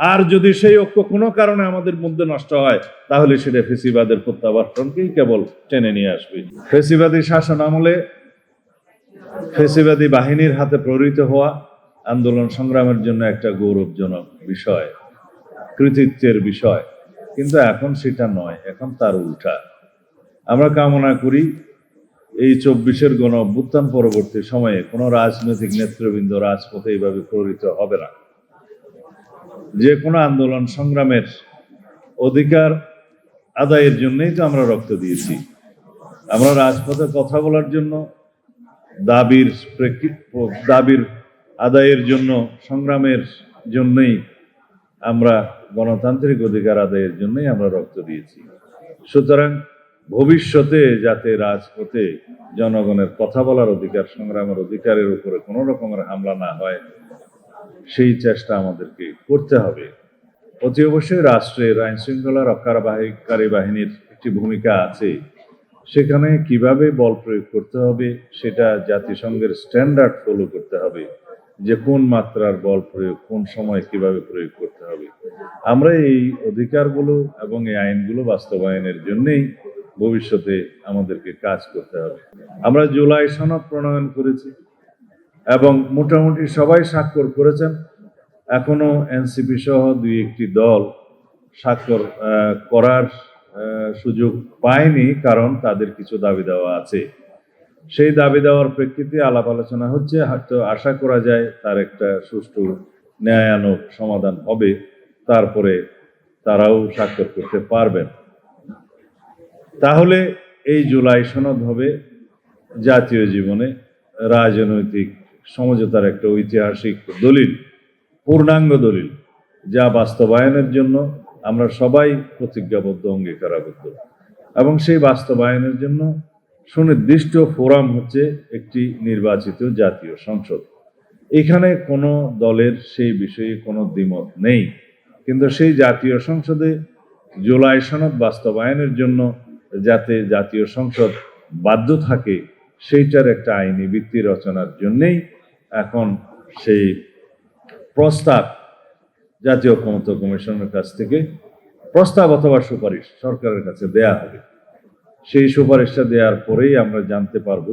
আর যদি সেই ঐক্য কোনো কারণে আমাদের মধ্যে নষ্ট হয়, তাহলে সেটা ফেসিবাদের প্রত্যাবর্তনকেই কেবল টেনে নিয়ে আসবে। ফেসিবাদী শাসন আমলে ফেসিবাদী বাহিনীর হাতে প্রেরিত হওয়া আন্দোলন সংগ্রামের জন্য একটা গৌরবজনক বিষয়, কৃতিত্বের বিষয়। কিন্তু এখন সেটা নয়, এখন তার উল্টা। আমরা কামনা করি এই চব্বিশের গণ অভ্যুত্থান পরবর্তী সময়ে কোনো রাজনৈতিক নেতৃবৃন্দ রাজপথে এইভাবে প্রেরিত হবে না। যে কোনো আন্দোলন সংগ্রামের অধিকার আদায়ের জন্যই তো আমরা রক্ত দিয়েছি। আমরা রাজপথে কথা বলার জন্য, দাবির দাবির আদায়ের জন্য, সংগ্রামের জন্যই আমরা গণতান্ত্রিক অধিকার আদায়ের জন্যই আমরা রক্ত দিয়েছি। সুতরাং ভবিষ্যতে যাতে রাজপথে জনগণের কথা বলার অধিকার, সংগ্রামের অধিকারের উপরে কোনো রকমের হামলা না হয় সেই চেষ্টা আমাদেরকে করতে হবে। অতি অবশ্যই রাষ্ট্রের আইন শৃঙ্খলা রক্ষাকারী বাহিনীর একটি ভূমিকা আছে। সেখানে কীভাবে বল প্রয়োগ করতে হবে, সেটা জাতিসংঘের স্ট্যান্ডার্ড ফলো করতে হবে। যে কোন মাত্রার বল প্রয়োগ, কোন সময় কীভাবে প্রয়োগ করতে হবে। আমরা এই অধিকারগুলো এবং এই আইনগুলো বাস্তবায়নের জন্যেই ভবিষ্যতে আমাদেরকে কাজ করতে হবে। আমরা জুলাই সনদ প্রণয়ন করেছি। এবং মোটামুটি সবাই স্বাক্ষর করেছেন। এখনও এনসিপি সহ দুই একটি দল স্বাক্ষর করার সুযোগ পায়নি কারণ তাদের কিছু দাবি দেওয়া আছে। সেই দাবি দেওয়ার প্রেক্ষিতে আলাপ আলোচনা হচ্ছে, হয়তো আশা করা যায় তার একটা সুষ্ঠু ন্যায়ানক সমাধান হবে, তারপরে তারাও স্বাক্ষর করতে পারবেন। তাহলে এই জুলাই সনদ হবে জাতীয় জীবনে রাজনৈতিক সমঝোতার একটা ঐতিহাসিক দলিল, পূর্ণাঙ্গ দলিল, যা বাস্তবায়নের জন্য আমরা সবাই প্রতিজ্ঞাবদ্ধ, অঙ্গীকারাবদ্ধ। এবং সেই বাস্তবায়নের জন্য সুনির্দিষ্ট ফোরাম হচ্ছে একটি নির্বাচিত জাতীয় সংসদ। এখানে কোনো দলের সেই বিষয়ে কোনো দ্বিমত নেই। কিন্তু সেই জাতীয় সংসদে জুলাই সনদ বাস্তবায়নের জন্য যাতে জাতীয় সংসদ বাধ্য থাকে, সেইটার একটা আইনি ভিত্তি রচনার জন্যেই এখন সেই প্রস্তাব জাতীয় ক্ষমতা কমিশনের কাছ থেকে প্রস্তাব অথবা সুপারিশ সরকারের কাছে দেয়া হবে। সেই সুপারিশটা দেওয়ার পরেই আমরা জানতে পারব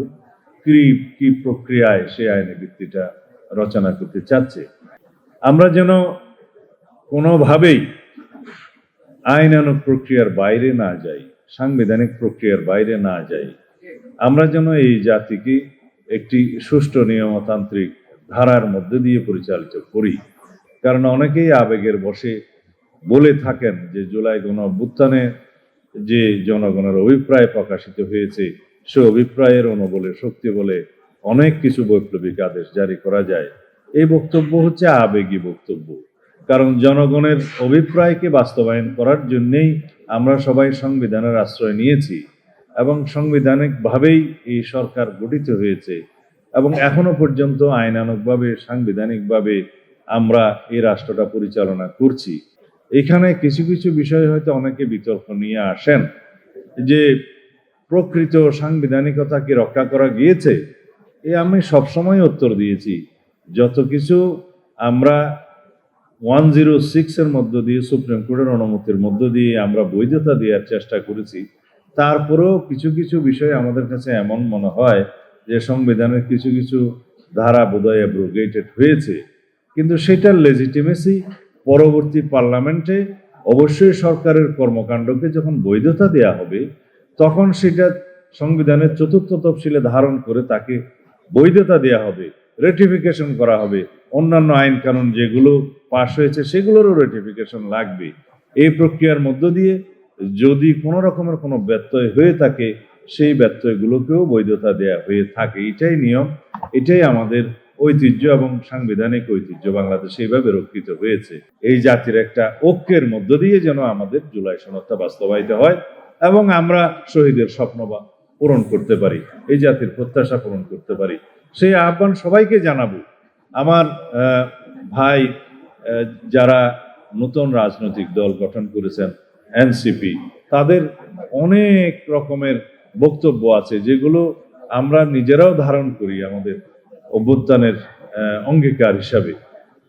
কি কি প্রক্রিয়ায় সেই আইনি ভিত্তিটা রচনা করতে চাচ্ছে। আমরা যেন কোনোভাবেই আইনানুগ প্রক্রিয়ার বাইরে না যাই, সাংবিধানিক প্রক্রিয়ার বাইরে না যাই, আমরা যেন এই জাতিকে একটি সুষ্ঠু নিয়মতান্ত্রিক ধারার মধ্যে দিয়ে পরিচালিত করি। কারণ অনেকেই আবেগের বসে বলে থাকেন যে জুলাই গণ অভ্যুত্থানে যে জনগণের অভিপ্রায় প্রকাশিত হয়েছে, সে অভিপ্রায়ের অনুবলে শক্তি বলে অনেক কিছু বৈপ্লবিক আদেশ জারি করা যায়। এই বক্তব্য হচ্ছে আবেগী বক্তব্য। কারণ জনগণের অভিপ্রায়কে বাস্তবায়ন করার জন্যেই আমরা সবাই সংবিধানের আশ্রয় নিয়েছি। এবং সাংবিধানিকভাবেই এই সরকার গঠিত হয়েছে এবং এখনও পর্যন্ত আইনানুকভাবে সাংবিধানিকভাবে আমরা এই রাষ্ট্রটা পরিচালনা করছি। এখানে কিছু কিছু বিষয় হয়তো অনেকে বিতর্ক নিয়ে আসেন যে প্রকৃত সাংবিধানিকতা কি রক্ষা করা গিয়েছে? এ আমি সবসময় উত্তর দিয়েছি, যত কিছু আমরা ওয়ান জিরো সিক্সের মধ্য দিয়ে, সুপ্রিম কোর্টের অনুমতির মধ্য দিয়ে আমরা বৈধতা দেওয়ার চেষ্টা করেছি তারপরেও কিছু কিছু বিষয় আমাদের কাছে এমন মনে হয় যে সংবিধানের কিছু কিছু ধারা বোধহয় অ্যাব্রোগেটেড হয়েছে। কিন্তু সেটার লেজিটিমেসি পরবর্তী পার্লামেন্টে অবশ্যই সরকারের কর্মকাণ্ডকে যখন বৈধতা দেয়া হবে, তখন সেটা সংবিধানের চতুর্থ তফসিলে ধারণ করে তাকে বৈধতা দেয়া হবে রেটিফিকেশন করা হবে। অন্যান্য আইন কানুন যেগুলো পাশ হয়েছে সেগুলোরও রেটিফিকেশন লাগবে। এই প্রক্রিয়ার মধ্য দিয়ে যদি কোনো রকমের কোনো ব্যত্যয় হয়ে থাকে, সেই ব্যত্যয়গুলোকেও বৈধতা দেয়া হয়ে থাকে। এটাই নিয়ম, এটাই আমাদের ঐতিহ্য এবং সাংবিধানিক ঐতিহ্য। বাংলাদেশে এইভাবে রক্ষিত হয়েছে। এই জাতির একটা ঐক্যের মধ্য দিয়ে যেন আমাদের জুলাই সনদটা বাস্তবায়িত হয় এবং আমরা শহীদের স্বপ্ন বা পূরণ করতে পারি, এই জাতির প্রত্যাশা পূরণ করতে পারি। সেই আহ্বান সবাইকে জানাব। আমার ভাই যারা নতুন রাজনৈতিক দল গঠন করেছেন এনসিপি, তাদের অনেক রকমের বক্তব্য আছে, যেগুলো আমরা নিজেরাও ধারণ করি আমাদের অভ্যুত্থানের অঙ্গীকার হিসাবে।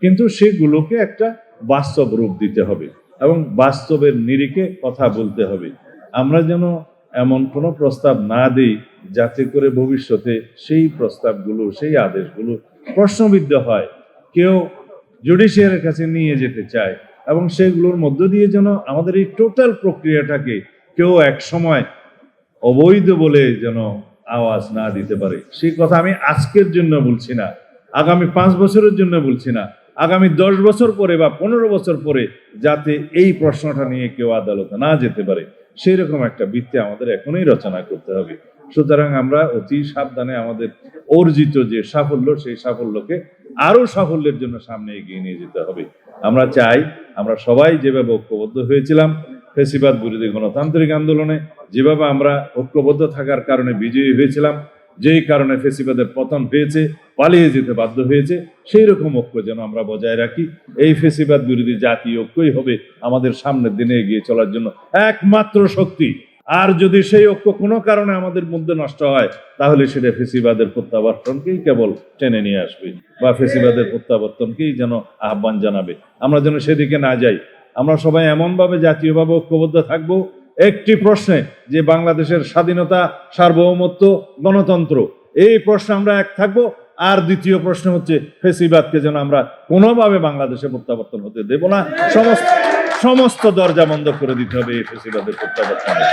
কিন্তু সেগুলোকে একটা বাস্তব রূপ দিতে হবে এবং বাস্তবের নিরিখে কথা বলতে হবে। আমরা যেন এমন কোনো প্রস্তাব না দিই, যাতে করে ভবিষ্যতে সেই প্রস্তাবগুলো, সেই আদেশগুলো প্রশ্নবিদ্ধ হয়। কেউ জুডিশিয়ারের কাছে নিয়ে যেতে চায় এবং সেগুলোর মধ্য দিয়ে যেন আমাদের এই টোটাল প্রক্রিয়াটাকে কেউ এক সময় অবৈধ বলে যেন আওয়াজ না দিতে পারে। সেই কথা আমি আজকের জন্য বলছি না, আগামী পাঁচ বছরের জন্য বলছি না, আগামী দশ বছর পরে বা পনেরো বছর পরে যাতে এই প্রশ্নটা নিয়ে কেউ আদালতে না যেতে পারে সেই রকম একটা বৃত্তি আমাদের এখনই রচনা করতে হবে। সুতরাং আমরা অতি সাবধানে আমাদের অর্জিত যে সাফল্য, সেই সাফল্যকে আরও সাফল্যের জন্য সামনে এগিয়ে নিয়ে যেতে হবে। আমরা চাই আমরা সবাই যেভাবে ঐক্যবদ্ধ হয়েছিলাম, ফেসিবাদ, বিরোধী গণতান্ত্রিক আন্দোলনে, যেভাবে আমরা ঐক্যবদ্ধ থাকার কারণে বিজয়ী হয়েছিলাম, যেই কারণে ফেসিবাদের পতন হয়েছে, পালিয়ে যেতে বাধ্য হয়েছে, সেই রকম ঐক্য যেন আমরা বজায় রাখি। এই ফেসিবাদ বিরোধী জাতীয় ঐক্যই হবে আমাদের সামনের দিনে এগিয়ে চলার জন্য একমাত্র শক্তি। আর যদি সেই ঐক্য কোনো কারণে আমাদের মধ্যে নষ্ট হয়, তাহলে সেটা ফেসিবাদের প্রত্যাবর্তনকেই কেবল টেনে নিয়ে আসবে বা ফেসিবাদের প্রত্যাবর্তনকেই যেন আহ্বান জানাবে। আমরা যেন সেদিকে না যাই। আমরা সবাই এমনভাবে জাতীয়ভাবে ঐক্যবদ্ধ থাকব। একটি প্রশ্নে যে বাংলাদেশের স্বাধীনতা, সার্বভৌমত্ব, গণতন্ত্র, এই প্রশ্নে আমরা এক থাকব। আর দ্বিতীয় প্রশ্ন হচ্ছে, ফেসিবাদকে যেন আমরা কোনোভাবে বাংলাদেশে প্রত্যাবর্তন হতে দেব না। সমস্ত সমস্ত দরজা বন্ধ করে দিতে হবে এই ফেসিবাদের প্রত্যাবর্তনে।